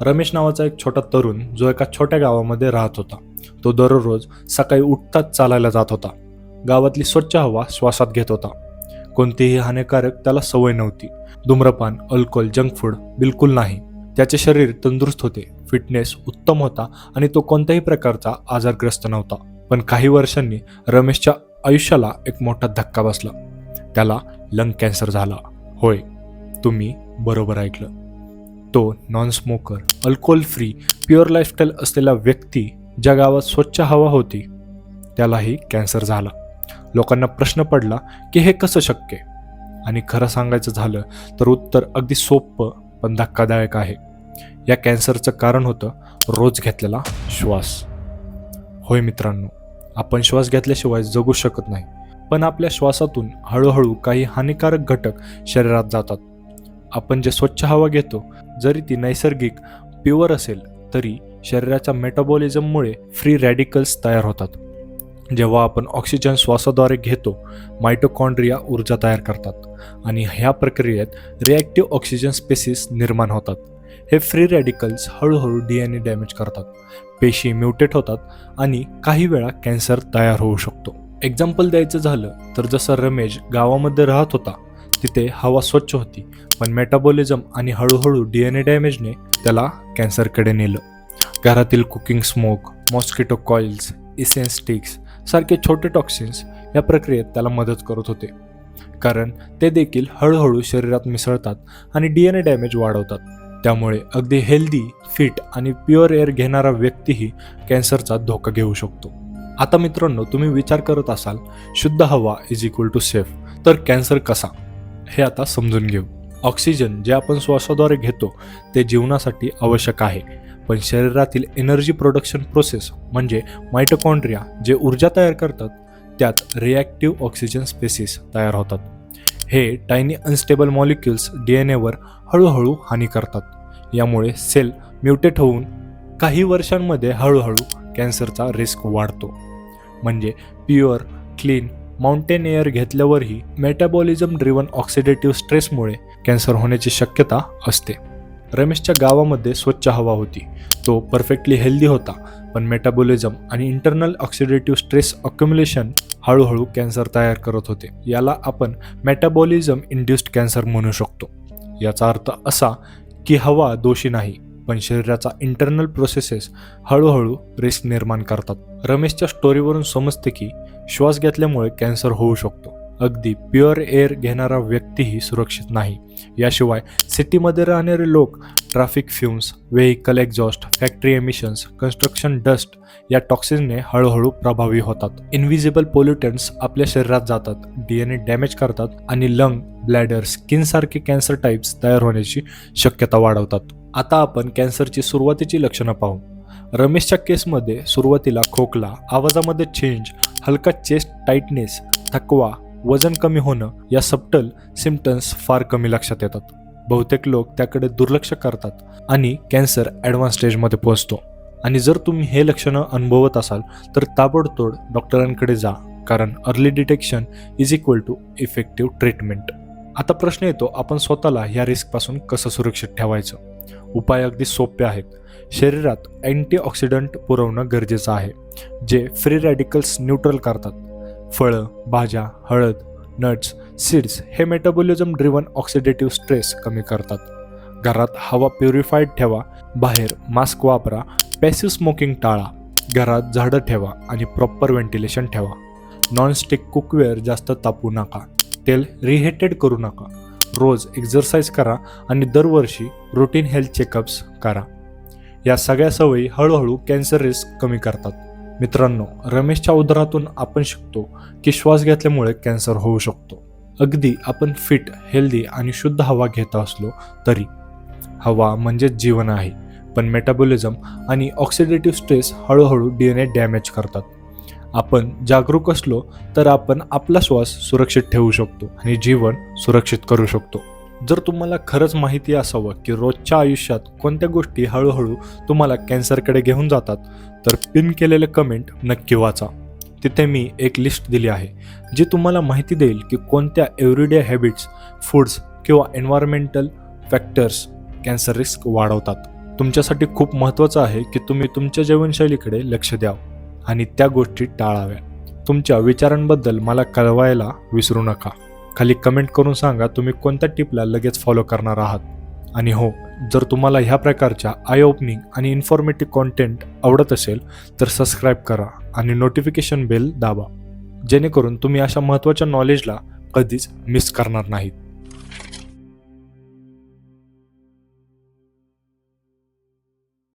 रमेश नावाचा एक छोटा तरुण जो एका छोट्या गावामध्ये राहत होता. तो दररोज सकाळी उठताच चालायला जात होता. गावातली स्वच्छ हवा श्वासात घेत होता. कोणतीही हानिकारक त्याला सवय नव्हती. धूम्रपान अल्कोहोल जंक फूड बिलकुल नाही. त्याचे शरीर तंदुरुस्त होते फिटनेस उत्तम होता आणि तो कोणत्याही प्रकारचा आजारग्रस्त नव्हता. पण काही वर्षांनी रमेशच्या आयुष्याला एक मोठा धक्का बसला. त्याला लंग कॅन्सर झाला. होय तुम्ही बरोबर ऐकलं. तो non smoker alcohol free pure lifestyle असलेला व्यक्ती ज्या गावात स्वच्छ हवा होती त्यालाही कॅन्सर झाला. लोकांना प्रश्न पडला की हे कसं शक्य? आणि खरं सांगायचं झालं तर उत्तर अगदी सोपं पण धक्कादायक आहे. या कॅन्सरचं कारण होतं रोज घेतलेला श्वास. होय मित्रांनो आपण श्वास घेतल्याशिवाय जगू शकत नाही पण आपल्या श्वासातून हळूहळू काही हानिकारक घटक शरीरात जातात. आपण जे स्वच्छ हवा घेतो जरी ती नैसर्गिक प्युअर असेल तरी शरीराच्या मेटाबॉलिझममुळे फ्री रॅडिकल्स तयार होतात. जेव्हा आपण ऑक्सिजन श्वासाद्वारे घेतो मायटोकॉन्ड्रिया ऊर्जा तयार करतात आणि ह्या प्रक्रियेत रिॲक्टिव्ह ऑक्सिजन स्पेसिस निर्माण होतात. हे फ्री रॅडिकल्स हळूहळू डी एन ए डॅमेज करतात पेशी म्युटेट होतात आणि काही वेळा कॅन्सर तयार होऊ शकतो. एक्झाम्पल द्यायचं झालं तर जसं रमेश गावामध्ये राहत होता तिथे हवा स्वच्छ होती पण मेटाबॉलिझम आणि हळूहळू डी एन ए डॅमेजने त्याला कॅन्सरकडे नेलं. घरातील cooking smoke mosquito coils incense sticks सारखे छोटे टॉक्सिन्स या प्रक्रियेत त्याला मदत करत होते. कारण ते देखील हळूहळू शरीरात मिसळतात आणि डी एन ए डॅमेज वाढवतात. त्यामुळे अगदी हेल्दी फिट आणि प्युअर एअर घेणारा व्यक्तीही कॅन्सरचा धोका घेऊ शकतो. आता मित्रांनो तुम्ही विचार करत असाल शुद्ध हवा इज इक्वल टू सेफ तर कॅन्सर कसा? हे आता समजून घेऊ. ऑक्सिजन जे आपण श्वासाद्वारे घेतो ते जीवनासाठी आवश्यक आहे. पण शरीरातील एनर्जी प्रोडक्शन प्रोसेस म्हणजे मायटोकॉन्ड्रिया जे ऊर्जा तयार करतात त्यात रिॲक्टिव्ह ऑक्सिजन स्पेसिस तयार होतात. हे tiny unstable molecules D N ever हळूहळू हानी करतात. यामुळे सेल म्युटेट होऊन काही वर्षांमध्ये हळूहळू कॅन्सरचा रिस्क वाढतो. म्हणजे प्युअर क्लीन माउंटेन एअर घेतल्यावरही मेटाबॉलिझम ड्रिवन ऑक्सिडेटिव्ह स्ट्रेसमुळे कॅन्सर होण्याची शक्यता असते. रमेशच्या गावामध्ये स्वच्छ हवा होती. तो परफेक्टली हेल्दी होता पण मेटाबॉलिझम आणि इंटरनल ऑक्सिडेटिव्ह स्ट्रेस अक्युम्युलेशन हळूहळू कॅन्सर तयार करत होते. याला आपण मेटाबॉलिझम इंड्युस्ड कॅन्सर म्हणू शकतो. याचा अर्थ असा की हवा दोषी नाही पण शरीराचा इंटरनल प्रोसेसेस हळूहळू रिस्क निर्माण करतात. रमेशच्या स्टोरीवरून समजते की श्वास घेतल्यामुळे कॅन्सर होऊ शकतो. अगदी प्युअर एअर घेणारा व्यक्तीही सुरक्षित नाही. याशिवाय सिटीमध्ये राहणारे लोक traffic fumes vehicle exhaust factory emissions construction dust या टॉक्सिनने हळूहळू प्रभावी होतात. इनव्हिजिबल पोल्युटंट्स आपल्या शरीरात जातात डी एन ए डॅमेज करतात आणि लंग ब्लॅडर स्किनसारखे कॅन्सर टाईप्स तयार होण्याची शक्यता वाढवतात. आता आपण कॅन्सरची सुरुवातीची लक्षणं पाहू. रमेशच्या केसमध्ये सुरुवातीला खोकला आवाजामध्ये चेंज हलका चेस्ट टाईटनेस थकवा वजन कमी होणं या सबटल सिम्टम्स फार कमी लक्षात येतात. बहुतेक लोक त्याकडे दुर्लक्ष करतात आणि कॅन्सर ॲडव्हान्स स्टेजमध्ये पोहोचतो. आणि जर तुम्ही हे लक्षणं अनुभवत असाल तर ताबडतोड डॉक्टरांकडे जा कारण early detection is equal to effective treatment आता प्रश्न येतो आपण स्वतःला ह्या रिस्कपासून कसं सुरक्षित ठेवायचं? उपाय अगदी सोपे आहेत. शरीरात अँटीऑक्सिडंट पुरवणं गरजेचं आहे जे फ्री रॅडिकल्स न्यूट्रल करतात. फळं भाज्या हळद नट्स सीड्स हे मेटाबॉलिझम ड्रिवन ऑक्सिडेटिव्ह स्ट्रेस कमी करतात. घरात हवा प्युरिफाईड ठेवा बाहेर मास्क वापरा पॅसिव्ह स्मोकिंग टाळा घरात झाडं ठेवा आणि प्रॉपर व्हेंटिलेशन ठेवा. नॉनस्टिक कुकवेअर जास्त तापू नका तेल रिहेटेड करू नका. रोज एक्झरसाईज करा आणि दरवर्षी रुटीन हेल्थ चेकअप्स करा. या सगळ्या सवयी हळूहळू कॅन्सर रिस्क कमी करतात. मित्रांनो रमेशच्या उदरातून आपण शिकतो की श्वास घेतल्यामुळे कॅन्सर होऊ शकतो. अगदी आपण फिट हेल्दी आणि शुद्ध हवा घेत असलो तरी. हवा म्हणजेच जीवन आहे पण मेटाबॉलिझम आणि ऑक्सिडेटिव्ह स्ट्रेस हळूहळू डी एन ए डॅमेज करतात. आपण जागरूक असलो तर आपण आपला श्वास सुरक्षित ठेवू शकतो आणि जीवन सुरक्षित करू शकतो. जर तुम्हाला खरंच माहिती असावं की रोजच्या आयुष्यात कोणत्या गोष्टी हळूहळू तुम्हाला कॅन्सरकडे घेऊन जातात तर पिन केलेले कमेंट नक्की वाचा. तिथे मी एक लिस्ट दिली आहे जी तुम्हाला माहिती देईल की कोणत्या एव्हरीडे हॅबिट्स फूड्स किंवा एन्व्हायरमेंटल फॅक्टर्स कॅन्सर रिस्क वाढवतात. तुमच्यासाठी खूप महत्त्वाचं आहे की तुम्ही तुमच्या जीवनशैलीकडे लक्ष द्यावं आणि त्या गोष्टी टाळाव्या. तुमच्या विचारांबद्दल मला कळवायला विसरू नका. खाली कमेंट करून सांगा तुम्ही कोणत्या टिपला लगेच फॉलो करणार आहात. आणि हो जर तुम्हाला ह्या प्रकारच्या आय ओपनिंग आणि इन्फॉर्मेटिव्ह कॉन्टेंट आवडत असेल तर सबस्क्राईब करा आणि नोटिफिकेशन बेल दाबा. जेणेकरून तुम्ही अशा महत्त्वाच्या नॉलेजला कधीच मिस करणार नाहीत.